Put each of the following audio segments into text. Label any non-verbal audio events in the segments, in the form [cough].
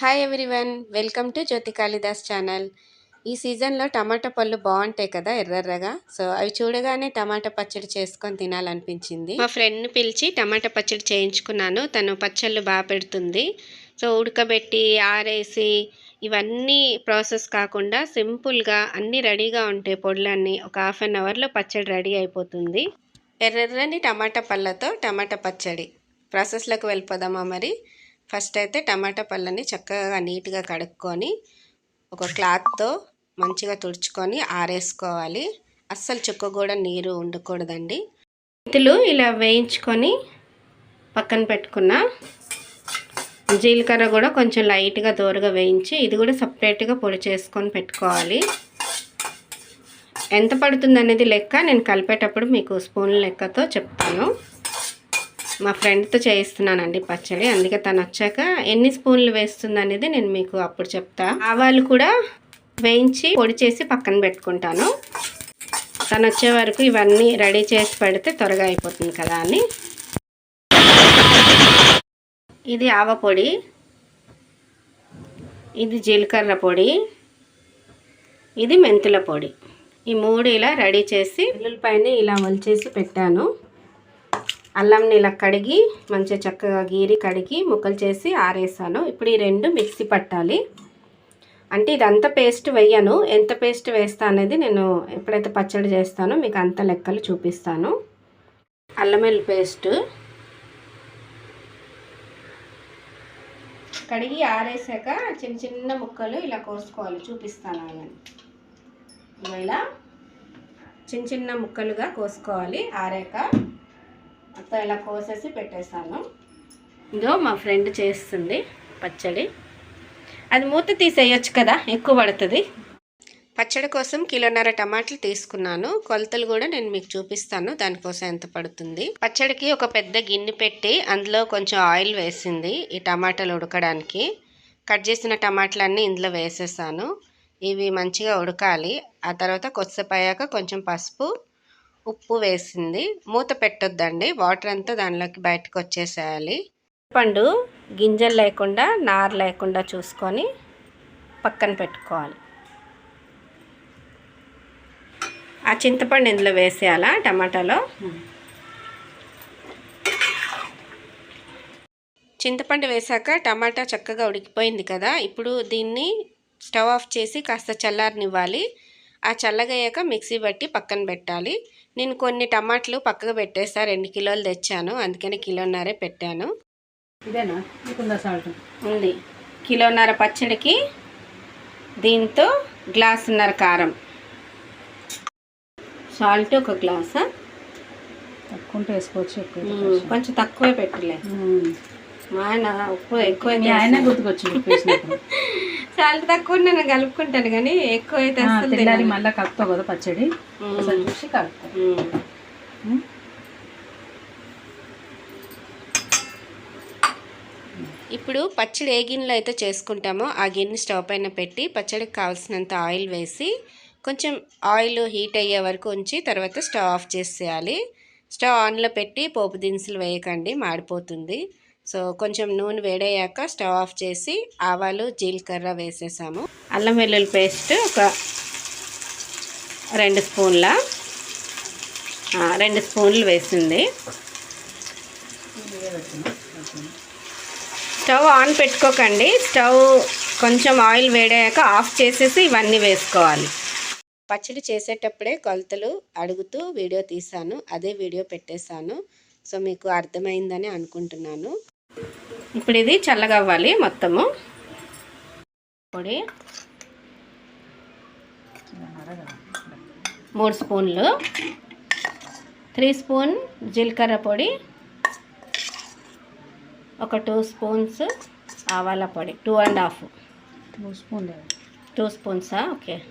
Hi everyone welcome to Jyothi Kalidas channel ఈ సీజన్లో టమాటా పళ్ళు బాగుంటాయి కదా ఎర్రెర్రగా? సో అవి చూడగానే టమాటా పచ్చడి చేసుకొని తినాలనిపించింది. మా ఫ్రెండ్ని పిలిచి టమాటా పచ్చడి చేయించుకున్నాను. తను పచ్చళ్ళు బాగా పెడుతుంది. సో ఉడకబెట్టి ఆరేసి ఇవన్నీ ప్రాసెస్ కాకుండా సింపుల్గా అన్నీ రెడీగా ఉంటాయి పొడులన్నీ ఒక హాఫ్ అన్ అవర్లో పచ్చడి రెడీ అయిపోతుంది. ఎర్రెర్రని టమాటా పళ్ళతో టమాటా పచ్చడి. ప్రాసెస్లోకి వెళ్ళిపోదామా మరి? ఫస్ట్ అయితే టమాటా పళ్ళని చక్కగా నీట్గా కడుక్కొని ఒక క్లాత్తో మంచిగా తుడుచుకొని ఆరేసుకోవాలి. అస్సలు చుక్క కూడా నీరు ఉండకూడదండి. మెంతులు ఇలా వేయించుకొని పక్కన పెట్టుకున్న జీలకర్ర కూడా కొంచెం లైట్గా దూరగా వేయించి ఇది కూడా సపరేట్గా పొడి చేసుకొని పెట్టుకోవాలి. ఎంత పడుతుంది అనేది లెక్క నేను కలిపేటప్పుడు మీకు స్పూన్ లెక్కతో చెప్తాను. మా ఫ్రెండ్తో చేయిస్తున్నానండి పచ్చడి. అందుకే తను వచ్చాక ఎన్ని స్పూన్లు వేస్తుంది అనేది నేను మీకు అప్పుడు చెప్తా. ఆవాలు కూడా వేయించి పొడి చేసి పక్కన పెట్టుకుంటాను. తను వచ్చే వరకు ఇవన్నీ రెడీ చేసి పెడితే త్వరగా అయిపోతుంది కదా అని. ఇది ఆవ పొడి. ఇది జీలకర్ర పొడి. ఇది మెంతుల పొడి. ఈ మూడు ఇలా రెడీ చేసి ఉల్లిపాయని ఇలా వలిచేసి పెట్టాను. అల్లంని ఇలా కడిగి మంచిగా చక్కగా గీరి కడిగి ముక్కలు చేసి ఆరేసాను. ఇప్పుడు ఈ రెండు మిక్సీ పట్టాలి. అంటే ఇదంతా పేస్ట్ వేయను. ఎంత పేస్ట్ వేస్తా అనేది నేను ఎప్పుడైతే పచ్చడి చేస్తానో మీకు అంత లెక్కలు చూపిస్తాను. అల్లమెల్లి పేస్ట్ కడిగి ఆరేసాక చిన్న చిన్న ముక్కలు ఇలా కోసుకోవాలి. చూపిస్తాను అని ఇలా చిన్న చిన్న ముక్కలుగా కోసుకోవాలి. ఆరాక మొత్తం ఇలా కోసేసి పెట్టేస్తాను. ఇదో మా ఫ్రెండ్ చేస్తుంది పచ్చడి. అది మూత తీసేయచ్చు కదా ఎక్కువ పడుతుంది. పచ్చడి కోసం కిలోన్నర టమాటాలు తీసుకున్నాను. కొలతలు కూడా నేను మీకు చూపిస్తాను దానికోసం ఎంత పడుతుంది. పచ్చడికి ఒక పెద్ద గిన్నె పెట్టి అందులో కొంచెం ఆయిల్ వేసింది ఈ టమాటాలు ఉడకడానికి. కట్ చేసిన టమాటాలన్నీ ఇందులో వేసేసాను. ఇవి మంచిగా ఉడకాలి. ఆ తర్వాత కొద్దిసేపు అయ్యాక కొంచెం పసుపు ఉప్పు వేసింది. మూత పెట్టొద్దండి. వాటర్ అంతా దానిలోకి బయటకు వచ్చేసేయాలి పండు గింజలు లేకుండా నార లేకుండా చూసుకొని పక్కన పెట్టుకోవాలి. ఆ చింతపండు ఇందులో వేసేయాలా టమాటాలో? చింతపండు వేసాక టమాటా చక్కగా ఉడికిపోయింది కదా. ఇప్పుడు దీన్ని స్టవ్ ఆఫ్ చేసి కాస్త చల్లారనివ్వాలి. ఆ చల్లగయ్యాక మిక్సీ బట్టి పక్కన పెట్టాలి. నేను కొన్ని టమాటాలు పక్కకు పెట్టేసా రెండు కిలోలు తెచ్చాను. అందుకని కిలోన్నరే పెట్టాను. ఇదేనా? సాల్ట్? ఉంది. కిలోన్నర పచ్చడికి దీంతో గ్లాసున్నర కారం. సాల్ట్ ఒక గ్లాసా? తక్కువ వేసుకోవచ్చు ఎక్కువ కొంచెం తక్కువే పెట్టులే. మా ఆయన ఉప్పు ఎక్కువ మీ ఆయన గుర్తుకొచ్చింది. [laughs] సాల్ట్ తక్కువ నేను కలుపుకుంటాను కానీ ఎక్కువ అయితే తెల్లారి. మళ్ళీ కలుపుతావు కదా పచ్చడి. ఒకసారి చూసి కలుపుతాం. ఇప్పుడు పచ్చడి ఏ గిన్నెలో అయితే చేసుకుంటామో ఆ గిన్నె స్టవ్ పైన పెట్టి పచ్చడికి కావాల్సినంత ఆయిల్ వేసి కొంచెం ఆయిల్ హీట్ అయ్యే వరకు ఉంచి తర్వాత స్టవ్ ఆఫ్ చేసేయాలి స్టవ్ ఆన్లో పెట్టి పోపు దినుసులు వేయకండి మాడిపోతుంది సో కొంచెం నూనె వేడయ్యాక స్టవ్ ఆఫ్ చేసి ఆవాలు జీలకర్ర వేసేసాము. అల్లం వెల్లుల్లి పేస్ట్ ఒక రెండు స్పూన్ల రెండు స్పూన్లు వేసింది. స్టవ్ ఆన్ పెట్టుకోకండి. స్టవ్ కొంచెం ఆయిల్ వేడయ్యాక ఆఫ్ చేసేసి ఇవన్నీ వేసుకోవాలి. పచ్చడి చేసేటప్పుడే కొలతలు అడుగుతూ వీడియో తీసాను అదే వీడియో పెట్టేశాను. సో మీకు అర్థమైందని అనుకుంటున్నాను. ఇప్పుడు ఇది చల్లగవ్వాలి మొత్తము. పొడి. మూడు స్పూన్లు. త్రీ స్పూన్ జీలకర్ర పొడి. ఒక టూ స్పూన్స్ ఆవాల పొడి. Two and half. Two spoon two స్పూన్సా okay.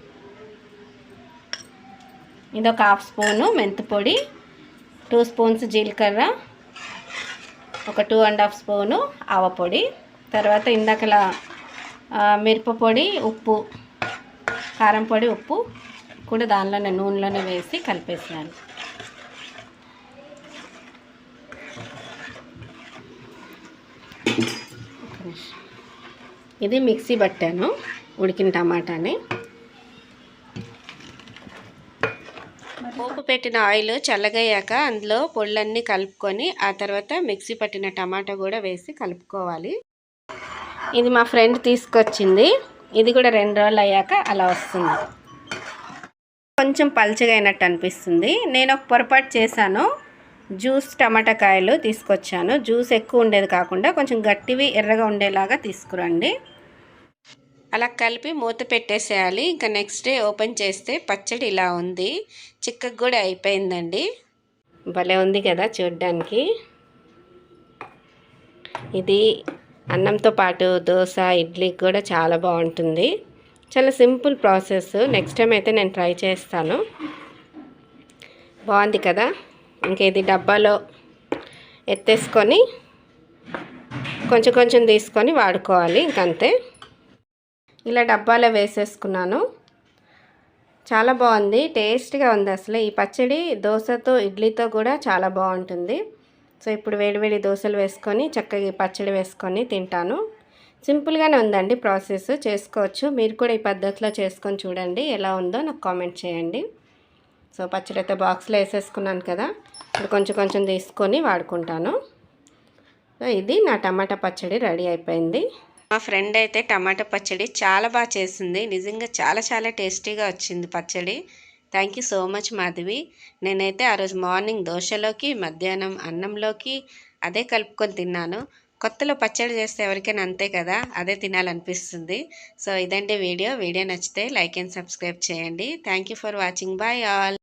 ఇది ఒక హాఫ్ స్పూను మెంతి పొడి. టూ స్పూన్స్ జీలకర్ర. ఒక టూ అండ్ హాఫ్ స్పూను ఆవపొడి తర్వాత ఇందాకలా మిరపపొడి ఉప్పు కారం పొడి ఉప్పు కూడా దానిలోనే నూనెలోనే వేసి కలిపేసాను ఇది మిక్సీ పట్టాను ఉడికిన టమాటాని పోపు పెట్టిన ఆయిల్ చల్లగయ్యాక అందులో పొళ్ళన్నీ కలుపుకొని ఆ తర్వాత మిక్సీ పట్టిన టమాటా కూడా వేసి కలుపుకోవాలి. ఇది మా ఫ్రెండ్ తీసుకొచ్చింది. ఇది కూడా రెండు రోజులు అయ్యాక అలా వస్తుంది. కొంచెం పల్చగా అయినట్టు అనిపిస్తుంది. నేను ఒక పొరపాటు చేశాను. జ్యూస్ టమాటా కాయలు తీసుకొచ్చాను. జ్యూస్ ఎక్కువ ఉండేది కాకుండా కొంచెం గట్టివి ఎర్రగా ఉండేలాగా తీసుకురండి. అలా కలిపి మూత పెట్టేసేయాలి. ఇంకా నెక్స్ట్ డే ఓపెన్ చేస్తే పచ్చడి ఇలా ఉంది. చిక్కకు కూడా అయిపోయిందండి. భలే ఉంది కదా చూడ్డానికి. ఇది అన్నంతో పాటు దోశ ఇడ్లీకి కూడా చాలా బాగుంటుంది. చాలా సింపుల్ ప్రాసెస్. నెక్స్ట్ టైం అయితే నేను ట్రై చేస్తాను. బాగుంది కదా? ఇంకా ఇది డబ్బాలో ఎత్తేసుకొని కొంచెం కొంచెం తీసుకొని వాడుకోవాలి. ఇంకంతే. ఇలా డబ్బాలో వేసేసుకున్నాను. చాలా బాగుంది టేస్ట్గా ఉంది అసలు. ఈ పచ్చడి దోశతో ఇడ్లీతో కూడా చాలా బాగుంటుంది. సో ఇప్పుడు వేడివేడి దోశలు వేసుకొని చక్కగా ఈ పచ్చడి వేసుకొని తింటాను. సింపుల్గానే ఉందండి ప్రాసెస్. చేసుకోవచ్చు. మీరు కూడా ఈ పద్ధతిలో చేసుకొని చూడండి ఎలా ఉందో నాకు కామెంట్ చేయండి. సో పచ్చడి అయితే బాక్స్లో వేసేసుకున్నాను కదా ఇప్పుడు కొంచెం కొంచెం తీసుకొని వాడుకుంటాను. సో ఇది నా టమాటా పచ్చడి రెడీ అయిపోయింది. మా ఫ్రెండ్ అయితే టమాటా పచ్చడి చాలా బాగా చేసింది. నిజంగా చాలా చాలా టేస్టీగా వచ్చింది పచ్చడి. Thank you so much Madhavi. నేనైతే ఆ రోజు మార్నింగ్ దోశలోకి మధ్యాహ్నం అన్నంలోకి అదే కలుపుకొని తిన్నాను. కొత్తలో పచ్చడి చేస్తే ఎవరికైనా అంతే కదా అదే తినాలనిపిస్తుంది. సో ఇదంటే వీడియో. వీడియో నచ్చితే లైక్ అండ్ సబ్స్క్రైబ్ చేయండి. Thank you for watching bye all